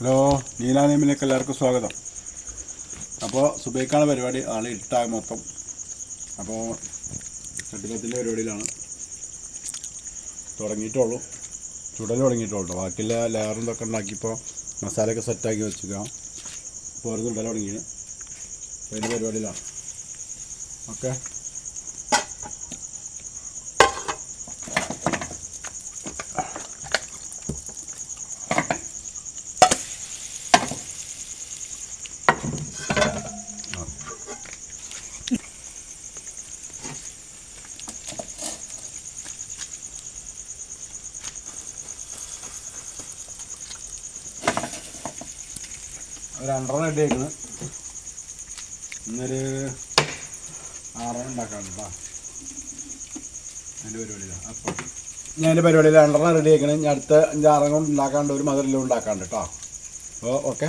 Hello Neena നിയമിലേക്ക് എല്ലാവർക്കും സ്വാഗതം. അപ്പോൾ സുബൈക്കാണ് പരിപാടി. ആൾ ഇട്ടാകും മൊത്തം. അപ്പോൾ ചട്ടിപ്പത്തിന്റെ പരിപാടിയിലാണ്. തുടങ്ങിയിട്ടുള്ളൂ. ചുടൽ തുടങ്ങിയിട്ടുള്ളൂ. ബാക്കിയുള്ള ലെയറും ഇതൊക്കെ ഉണ്ടാക്കിയപ്പോൾ മസാലയൊക്കെ സെറ്റാക്കി വെച്ചിരിക്കാം ഇപ്പോൾ ഒരു ചുടൽ തുടങ്ങിയത് അതിന്റെ പരിപാടിയിലാണ്. ഓക്കെ. രണ്ടെണ്ണം റെഡി ഇന്നൊരു ആറെണ്ണം ഉണ്ടാക്കാണ് കേട്ടോ എന്റെ പരിപാടിയിലാണ് അപ്പോൾ ഞാൻ എന്റെ പരിപാടിയിൽ രണ്ടെണ്ണം റെഡി ആക്കണം ഞാൻ അടുത്ത അഞ്ചാറെണ്ണം ഉണ്ടാക്കാണ്ട് ഒരു മധുരം ഉണ്ടാക്കാണ്ട് കേട്ടോ അപ്പോൾ ഓക്കെ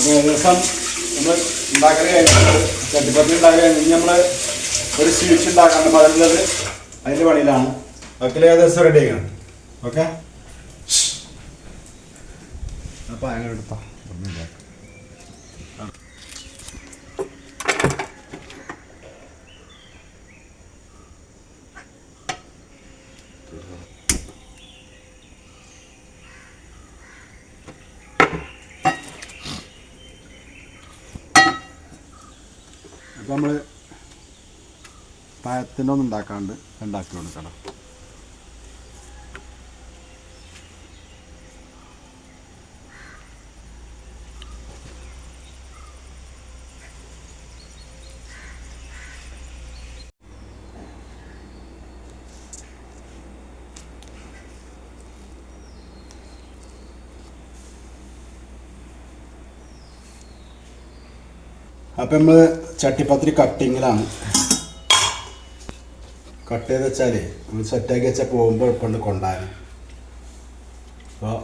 അപ്പോൾ ഏകദേശം നമ്മൾ ഉണ്ടാക്കൽ കഴിഞ്ഞിട്ട് ചട്ടിപ്പത്തി ഉണ്ടാക്കി കഴിഞ്ഞ് നമ്മൾ ഒരു സ്വീറ്റ്സ് ഉണ്ടാക്കാണ്ട് പറഞ്ഞത് അതിന്റെ പണിയിലാണ്. അക്കിൽ ഏകദേശം റെഡി ആക്കണം ഓക്കെ അപ്പോൾ അങ്ങനെ എടുത്താ അപ്പോൾ നമ്മൾ പഴത്തിന്റെ ഒന്നും ഉണ്ടാക്കാണ്ട് ഉണ്ടാക്കി കൊടുക്കണം അപ്പം നമ്മൾ ചട്ടിപ്പത്തിരി കട്ടിങ്ങിലാണ് കട്ട് ചെയ്ത് വെച്ചാൽ നമ്മൾ സെറ്റാക്കി വെച്ചാൽ പോകുമ്പോൾ എളുപ്പമുണ്ട് കൊണ്ടാൻ അപ്പോൾ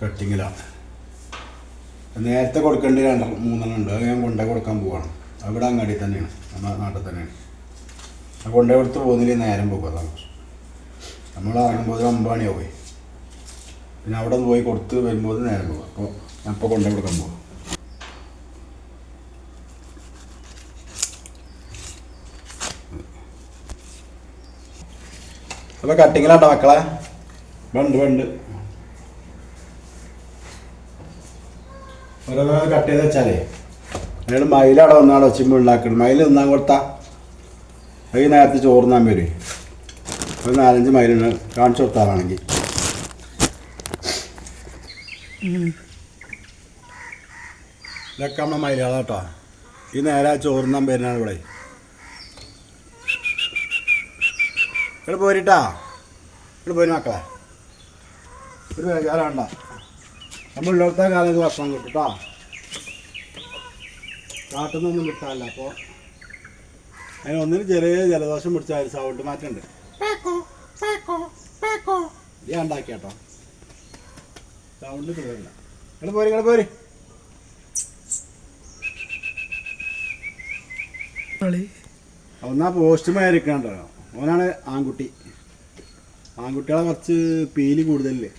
കട്ടിങ്ങിലാണ് നേരത്തെ കൊടുക്കേണ്ടി രണ്ട് മൂന്നെണ്ണം ഉണ്ട്. അത് ഞാൻ കൊണ്ടേ കൊടുക്കാൻ പോവാണ്. അവിടെ അങ്ങാടി തന്നെയാണ്. നമ്മുടെ നാട്ടിൽ തന്നെയാണ്. ആ കൊണ്ടേ കൊടുത്ത് പോകുന്നില്ല നേരം പോകും അതാണ് നമ്മൾ ഒമ്പത് മണിയാവും പിന്നെ അവിടെ പോയി കൊടുത്ത് വരുമ്പോൾ നേരം പോകും. അപ്പോൾ ഞാൻ ഇപ്പോൾ കൊണ്ടേ കൊടുക്കാൻ പോകും അപ്പൊ കട്ടിങ്ങിലാട്ടോ മക്കളെ? വണ്ട് വണ്ട്. ഓരോരോ കട്ട് ചെയ്ത് വെച്ചാലേ. അയാൾ മയിലവിടെ ഒന്നാണ് ഒച്ചിമ്പ് ഉണ്ടാക്കണം മയിൽ ഒന്നാം കൊടുത്താ. അത് നേരത്തെ ചോറുന്നാൻ വരും. ഒരു നാലഞ്ച് മയിലുണ്ട് കാണിച്ചു കൊടുത്താണെങ്കിൽ ഇതൊക്കെ നമ്മളെ മയിലുകളാ കേട്ടോ ഈ നേരെ ചോറുന്നാൻ വരുന്നതാണ് ഇവിടെ. ഇവിടെ പോരിട്ടാ? ഇവിടെ പോയി മക്കളെ. ഒരു വേണ്ട നമ്മൾ ഉള്ളിടത്തെ കാലത്ത് ഭക്ഷണം കിട്ടും കേട്ടോ കാട്ടിൽ നിന്നൊന്നും കിട്ടാനില്ല അപ്പോൾ അതിന് ഒന്നിന് ചെറിയ ജലദോഷം പിടിച്ചാൽ സൗണ്ട് മാറ്റുണ്ട് ഞാൻ ഉണ്ടാക്കി കേട്ടോ. സൗണ്ട് കിട്ടില്ല ഇവിടെ പോരി ഇവിടെ പോരി. ഒന്നാ പോസ്റ്റ് മേരിക്കണ്ടോ ഓനാണ് ആൺകുട്ടി. ആൺകുട്ടികളെ കുറച്ച് പീലി കൂടുതലല്ലേ?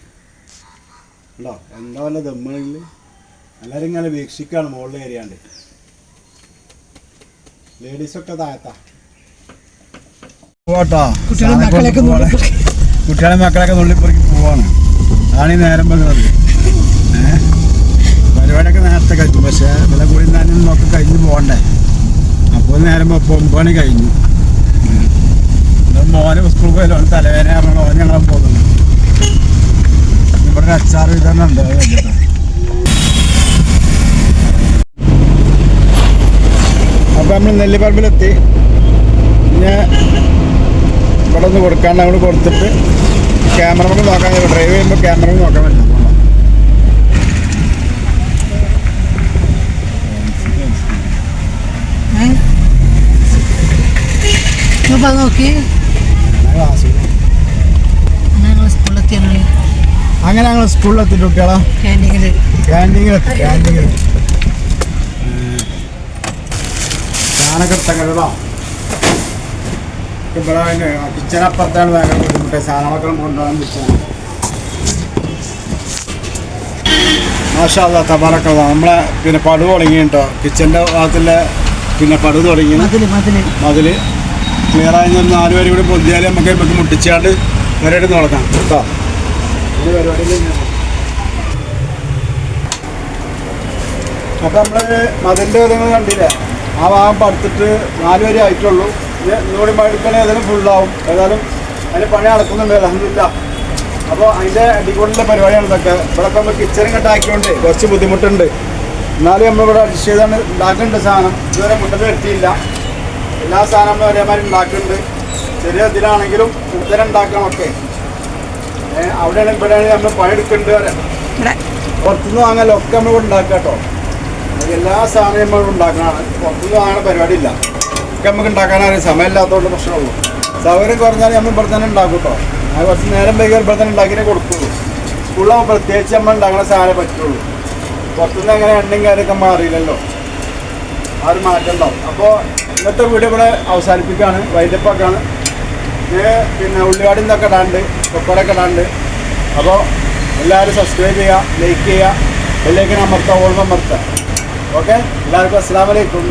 ഉണ്ടോ? എന്താ വല്ല ദമ്മളിൽ എല്ലാവരും ഇങ്ങനെ വീക്ഷിക്കുകയാണ് മുകളിൽ ഏരിയാണ്ട്. ലേഡീസൊക്കെ താഴത്താ. പോട്ടോ കുട്ടികളെ മക്കളൊക്കെ നുള്ളിപ്പുറക്ക് പോവാണ്. അതാണ് ഈ നേരം പറഞ്ഞത് പരിപാടിയൊക്കെ നേരത്തെ കഴിച്ചു പക്ഷേ വില കൂടി തന്നെ നോക്കി കഴിഞ്ഞ് പോകണ്ടേ. അപ്പോൾ നേരം ഇപ്പോൾ മണി കഴിഞ്ഞു. മോന് സ്കൂൾ പോയാലോ ഓൻ തലവേദന കാരണം ഓൻ ഞങ്ങളെ പോകുന്നു. ഇവിടെ ഒരു അച്ചാർ വിതരണം ഉണ്ട് അപ്പൊ നമ്മൾ നെല്ലിപ്പറമ്പിലെത്തി. പിന്നെ ഇവിടെ ഒന്ന് കൊടുക്കാണ്ട് അവിടെ കൊടുത്തിട്ട് ക്യാമറ കൊണ്ട് നോക്കാൻ ഡ്രൈവ് ചെയ്യുമ്പോൾ ക്യാമറ നോക്കാൻ പറ്റില്ല. No, para. അങ്ങനെ ഞങ്ങൾ സ്കൂളിലെത്തിയിട്ട് കുട്ടികളാ. ക്യാന്റീനിൽ ക്യാന്റീനിൽ എടുത്തോ ഇവിടെ കിച്ചനപ്പുറത്താണ് ഭയങ്കര ബുദ്ധിമുട്ട് സാധനങ്ങളൊക്കെ കൊണ്ടുപോകാൻ വെച്ചാണ് മാഷാ തബാറൊക്കെ നമ്മളെ പിന്നെ പടു തുടങ്ങി കേട്ടോ കിച്ചന്റെ ഭാഗത്തിലെ പിന്നെ പടു തുടങ്ങി. മതിൽ ക്ലിയർ ആയി നാലുപേരും നാല് പേര് കൂടി പൊന്തിയാൽ നമുക്ക് ഇപ്പം മുട്ടിച്ചാണ്ട് വരെ നടക്കാം. കേട്ടോ? അപ്പം നമ്മൾ മതിന്റെ ഏതെങ്കിലും കണ്ടില്ലേ? ആ ഭാഗം പടുത്തിട്ട് നാല് വരെ ആയിട്ടുള്ളൂ. ഇത് ഇന്നുകൂടി മടുക്കണേ ഏതായാലും ഫുള്ളാവും ഏതായാലും അതിന് പണി നടക്കുന്നുണ്ട് അലഹമില്ല അപ്പോൾ അതിന്റെ അടികൊണ്ടുള്ള പരിപാടിയാണ് ഇതൊക്കെ. ഇവിടെ നമ്മൾ കിച്ചനും കട്ടാക്കിയോണ്ട് കുറച്ച് ബുദ്ധിമുട്ടുണ്ട്. എന്നാലും നമ്മളിവിടെ അഡ്ജസ്റ്റ് ചെയ്താണ് ഉണ്ടാക്കുന്നുണ്ട് സാധനം. ഇതുവരെ മുട്ടത്ത് എത്തിയില്ല. എല്ലാ സാധനവും നമ്മൾ ഒരേമാതിരി ഉണ്ടാക്കുന്നുണ്ട്. ചെറിയ ഇതിലാണെങ്കിലും കൂടുതലുണ്ടാക്കണം ഒക്കെ. അവിടെയാണ് ഇവിടെയാണ് നമ്മൾ ഇവിടെ. പുറത്തുനിന്ന് വാങ്ങാൻ ഒക്കെ നമ്മൾ ഉണ്ടാക്കുക കേട്ടോ. എല്ലാ സാധനവും നമ്മൾ ഉണ്ടാക്കണതാണ്. പുറത്തുനിന്ന് വാങ്ങണ പരിപാടി ഇല്ല ഒക്കെ നമുക്ക് ഉണ്ടാക്കാനറിയാം സമയമില്ലാത്തതുകൊണ്ട് പ്രശ്നമുള്ളൂ. സൗകര്യം കുറഞ്ഞാൽ നമ്മൾ ഇവിടെ തന്നെ ഉണ്ടാക്കും കേട്ടോ. അത് കുറച്ച് നേരം വൈകിയാൽ ഇവിടെ തന്നെ ഉണ്ടാക്കിയേ കൊടുക്കുള്ളൂ. സ്കൂളിലാകുമ്പോൾ പ്രത്യേകിച്ച് നമ്മൾ ഉണ്ടാക്കുന്ന സാധനം പറ്റുള്ളൂ. പുറത്തുനിന്ന് അങ്ങനെ എണ്ണയും കാര്യമൊക്കെ മാറിയില്ലല്ലോ ആ ഒരു മാറ്റം ഉണ്ടാവും. അപ്പോൾ ഇന്നത്തെ വീഡിയോ ഇവിടെ അവസാനിപ്പിക്കുകയാണ്. വൈകിട്ടപ്പൊക്കെയാണ് പിന്നെ ഉള്ളിവാടി നിന്നൊക്കെ ഇടാണ്ട് കൊക്കോടൊക്കെ ഇടാണ്ട്. അപ്പോൾ എല്ലാവരും സബ്സ്ക്രൈബ് ചെയ്യുക ലൈക്ക് ചെയ്യുക ബെല്ലൈക്കൻ അമർത്തുക ഓൾമ അമർത്തുക ഓക്കെ എല്ലാവർക്കും അസ്സാം വലൈക്കും